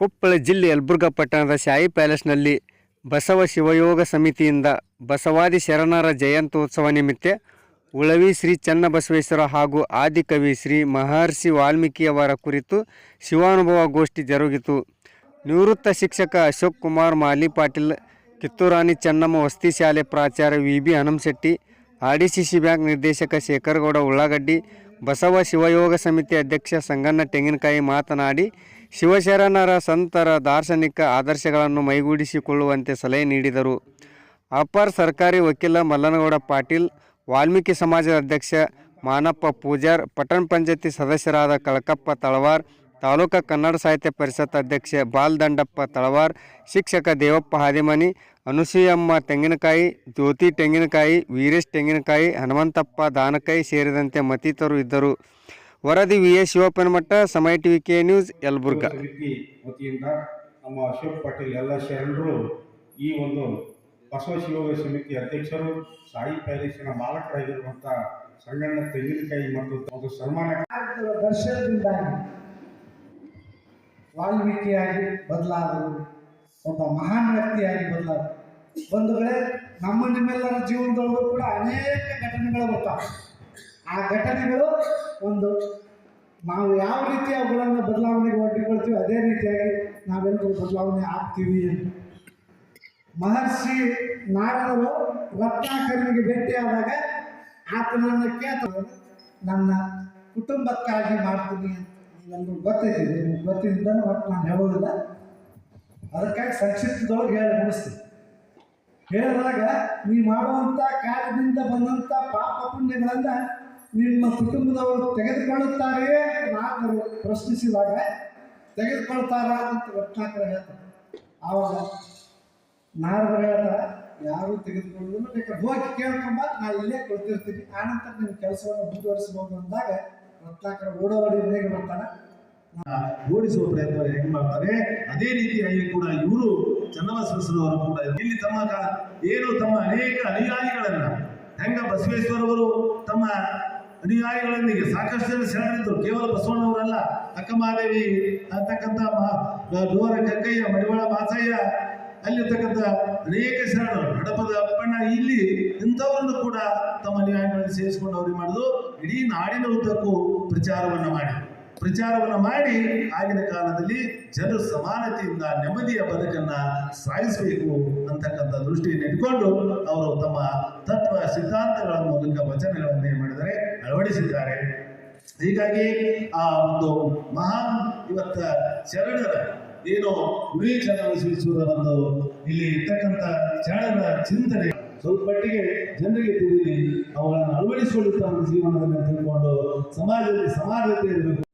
ಕೊಪ್ಪಳ ಜಿಲ್ಲೆ ಯಲಬುರ್ಗ ಪಟ್ಟಣದ ಶಾಯಿ ಪ್ಯಾಲೇಸ್ನಲ್ಲಿ ಬಸವ ಶಿವಯೋಗ ಸಮಿತಿಯಿಂದ ಬಸವಾದಿ ಶರಣರ ಜಯಂತ್ಯೋತ್ಸವ ನಿಮಿತ್ತ ಉಳವಿ ಶ್ರೀ ಚನ್ನಬಸವೇಶ್ವರ ಹಾಗೂ ಆದಿಕವಿ ಶ್ರೀ ಮಹರ್ಷಿ ವಾಲ್ಮೀಕಿಯವರ ಕುರಿತು ಶಿವಾನುಭವ ಗೋಷ್ಠಿ ಜರುಗಿತು. ನಿವೃತ್ತ ಶಿಕ್ಷಕ ಅಶೋಕ್ ಕುಮಾರ್, ಮಾಲಿ ಪಾಟೀಲ್, ಕಿತ್ತೂರಾಣಿ ಚೆನ್ನಮ್ಮ ವಸತಿ ಶಾಲೆ ಪ್ರಾಚಾರ್ಯ V B Hanumashetti, R D C C bank ನಿರ್ದೇಶಕ ಶೇಖರಗೌಡ ಉಳ್ಳಾಗಡ್ಡಿ ಬಸವ ಶಿವಯೋಗ ಸಮಿತಿ ಅಧ್ಯಕ್ಷ ಸಂಗಣ್ಣ ತೆಂಗಿನಕಾಯಿ ಮಾತನಾಡಿ, ಶಿವಶರಣರ ಸಂತರ ದಾರ್ಶನಿಕ ಆದರ್ಶಗಳನ್ನು ಮೈಗೂಡಿಸಿಕೊಳ್ಳುವಂತೆ ಸಲಹೆ ನೀಡಿದರು. ಅಪರ್ ಸರ್ಕಾರಿ ವಕೀಲ ಮಲ್ಲನಗೌಡ ಪಾಟೀಲ್, ವಾಲ್ಮೀಕಿ ಸಮಾಜದ ಅಧ್ಯಕ್ಷ ಮಾನಪ್ಪ ಪೂಜಾರ್, ಪಟ್ಟಣ ಪಂಚಾಯತಿ ಸದಸ್ಯರಾದ ಕಳಕಪ್ಪ ತಳವಾರ್ ತಾಲೂಕಾ ಕನ್ನಡ ಸಾಹಿತ್ಯ ಪರಿಷತ್ ಅಧ್ಯಕ್ಷ ಬಾಲ್ದಂಡಪ್ಪ ತಳವಾರ್, ಶಿಕ್ಷಕ ದೇವಪ್ಪ ಹಾದಿಮನಿ, ಅನುಸೂಯಮ್ಮ ತೆಂಗಿನಕಾಯಿ, ಜ್ಯೋತಿ ತೆಂಗಿನಕಾಯಿ, ವೀರೇಶ್ ತೆಂಗಿನಕಾಯಿ, ಹನುಮಂತಪ್ಪ ದಾನಕಾಯಿ ಸೇರಿದಂತೆ ಮತ್ತಿತರರು ಇದ್ದರು. ವರದಿ ವಿ. ಎ. ಶಿವಪ್ಪನಮಠ ಸಮಯ ಟಿವಿ ಕೆ. ನ್ಯೂಸ್, ಯಲಬುರ್ಗ. ವತಿಯಿಂದ ನಮ್ಮ ಅಶೋಕ್ ಪಾಟೀಲ್ ಎಲ್ಲ ಶರಣರು ಈ ಒಂದು ಬಸವ ಶಿವಯೋಗ ಸಮಿತಿ ಅಧ್ಯಕ್ಷರು, ಸಾಯಿ ಪ್ಯಾಲೇಸಿನ ಮಾಲಕರಾಗಿರುವಂಥ ಸಣ್ಣ ತೆಂಗಿನಕಾಯಿ ಮತ್ತು ಒಂದು ಸನ್ಮಾನ ದರ್ಶನದಿಂದಾಗಿ ವಾಲ್ಮೀಕಿಯಾಗಿ ಬದಲಾದರು, ಒಬ್ಬ ಮಹಾನ್ ವ್ಯಕ್ತಿಯಾಗಿ ಬದಲಾದರು. ವೇಳೆ ನಮ್ಮ ನಿಮ್ಮೆಲ್ಲರ ಜೀವನದೊಳಗೂ ಕೂಡ ಅನೇಕ ಘಟನೆಗಳು ಬರ್ತಾವೆ. ಆ ಘಟನೆಗಳು ಒಂದು ನಾವು ಯಾವ ರೀತಿ ಅವುಗಳನ್ನು ಬದಲಾವಣೆಗೆ ಒಡ್ಡಿಕೊಳ್ತೀವಿ ಅದೇ ರೀತಿಯಾಗಿ ನಾವೆಲ್ಲರೂ ಬದಲಾವಣೆ ಆಗ್ತೀವಿ ಅಂತ. ಮಹರ್ಷಿ ನಾರದರು ರತ್ನಾಕರನಿಗೆ ಭೇಟಿಯಾದಾಗ ಆತನನ್ನು ಕೇಳ್ತಾರೆ, ನನ್ನ ಕುಟುಂಬಕ್ಕಾಗಿ ಮಾಡ್ತೀನಿ ಅಂತ. ನೀವೆಲ್ಲರೂ ಗೊತ್ತೈತಿ, ನಿಮ್ಗೆ ಗೊತ್ತಿದ್ದ ಒಟ್ಟು ನಾನು ಹೇಳೋದಿಲ್ಲ. ಅದಕ್ಕಾಗಿ ಸಂಕ್ಷಿಪ್ತದೊಳಗೆ ಹೇಳಿ ಮುಗಿಸ್ತೀನಿ. ಹೇಳಿದಾಗ ನೀವು ಮಾಡುವಂಥ ಕಾರ್ಯದಿಂದ ಬಂದಂಥ ಪಾಪ ಪುಣ್ಯಗಳನ್ನು ನಿಮ್ಮ ಕುಟುಂಬದವರು ತೆಗೆದುಕೊಳ್ಳುತ್ತಾರೆಯೇ ನಾನು ಪ್ರಶ್ನಿಸಿದಾಗ, ತೆಗೆದುಕೊಳ್ತಾರ ಅಂತ ರತ್ನಾಕರ ಹೇಳ್ತಾರೆ. ಆವಾಗ ನಾರದರು ಹೇಳ್ತಾರೆ, ಯಾರು ತೆಗೆದುಕೊಳ್ಳೋದಿಲ್ಲ ಬೇಕಾದ್ರೆ ಹೋಗಿ ಕೇಳ್ಕೊಂಬ ನಾ ಇಲ್ಲೇ ಕೊಡ್ತಿರ್ತೀನಿ ಆನಂತರ ನಿಮ್ಮ ಕೆಲಸವನ್ನು ಮುಂದುವರಿಸಬಹುದು ಅಂದಾಗ ರತ್ನಾಕರ ಓಡೋಡಿ ಮನೆಗೆ ಬರ್ತಾನೆ ಓಡಿಸುವ ಪ್ರಯತ್ನ ಹೆಂಗ್ ಮಾಡ್ತಾರೆ? ಅದೇ ರೀತಿಯಾಗಿ ಕೂಡ ಇವರು ಚನ್ನಬಸವೇಶ್ವರವರು ಕೂಡ ಇಲ್ಲಿ ತಮ್ಮ ಏನು ತಮ್ಮ ಅನೇಕ ಅನುಯಾಯಿಗಳನ್ನ, ಹೆಂಗ ಬಸವೇಶ್ವರವರು ತಮ್ಮ ಅನುಯಾಯಿಗಳೊಂದಿಗೆ ಸಾಕಷ್ಟು ಜನ ಶರಣರಿದ್ದರು ಕೇವಲ ಬಸವಣ್ಣವರಲ್ಲ, ಅಕ್ಕಮಹಾದೇವಿ ಅಂತಕ್ಕಂಥ ಡೋರ ಕಕ್ಕಯ್ಯ, ಮಡಿವಾಳ ಮಾಸಯ್ಯ ಅಲ್ಲಿರ್ತಕ್ಕಂಥ ಅನೇಕ ಶರಣರು ನಡಪದ ಅಪ್ಪಣ್ಣ, ಇಲ್ಲಿ ಇಂಥವರನ್ನು ಕೂಡ ತಮ್ಮ ಅನುಯಾಯಿಗಳನ್ನು ಸೇರಿಸಿಕೊಂಡು ಅವ್ರಿಗೆ ಮಾಡಿದ್ರು? ಇಡೀ ನಾಡಿನ ಉದ್ದಕ್ಕೂ ಪ್ರಚಾರವನ್ನು ಮಾಡಿ ಪ್ರಚಾರವನ್ನು ಮಾಡಿ ಆಗಿನ ಕಾಲದಲ್ಲಿ ಜನರು ಸಮಾನತೆಯಿಂದ ನೆಮ್ಮದಿಯ ಬದುಕನ್ನ ಸಾಗಿಸಬೇಕು ಅಂತಕ್ಕಂಥ ದೃಷ್ಟಿಯನ್ನು ಇಟ್ಕೊಂಡು ಅವರು ತಮ್ಮ ತತ್ವ ಸಿದ್ಧಾಂತಗಳ ಮೂಲಕ ವಚನಗಳನ್ನು ಏನ್ ಮಾಡಿದರೆ ಅಳವಡಿಸಿದ್ದಾರೆ. ಹೀಗಾಗಿ ಆ ಒಂದು ಮಹಾನ್ ಇವತ್ತ ಶರಣರ ಏನು ಗುರಿ ಒಂದು ಇಲ್ಲಿ ಇರ್ತಕ್ಕಂಥ ಶರಣರ ಚಿಂತನೆ. ಸ್ವಲ್ಪ ಮಟ್ಟಿಗೆ ಜನರಿಗೆ ತಿಳಿದಿ ಅವುಗಳನ್ನು ಅಳವಡಿಸಿಕೊಳ್ಳುತ್ತಾ ಒಂದು ಜೀವನದಲ್ಲಿ ತಿಳ್ಕೊಂಡು ಸಮಾಜದಲ್ಲಿ ಸಮಾನತೆ ಇರಬೇಕು.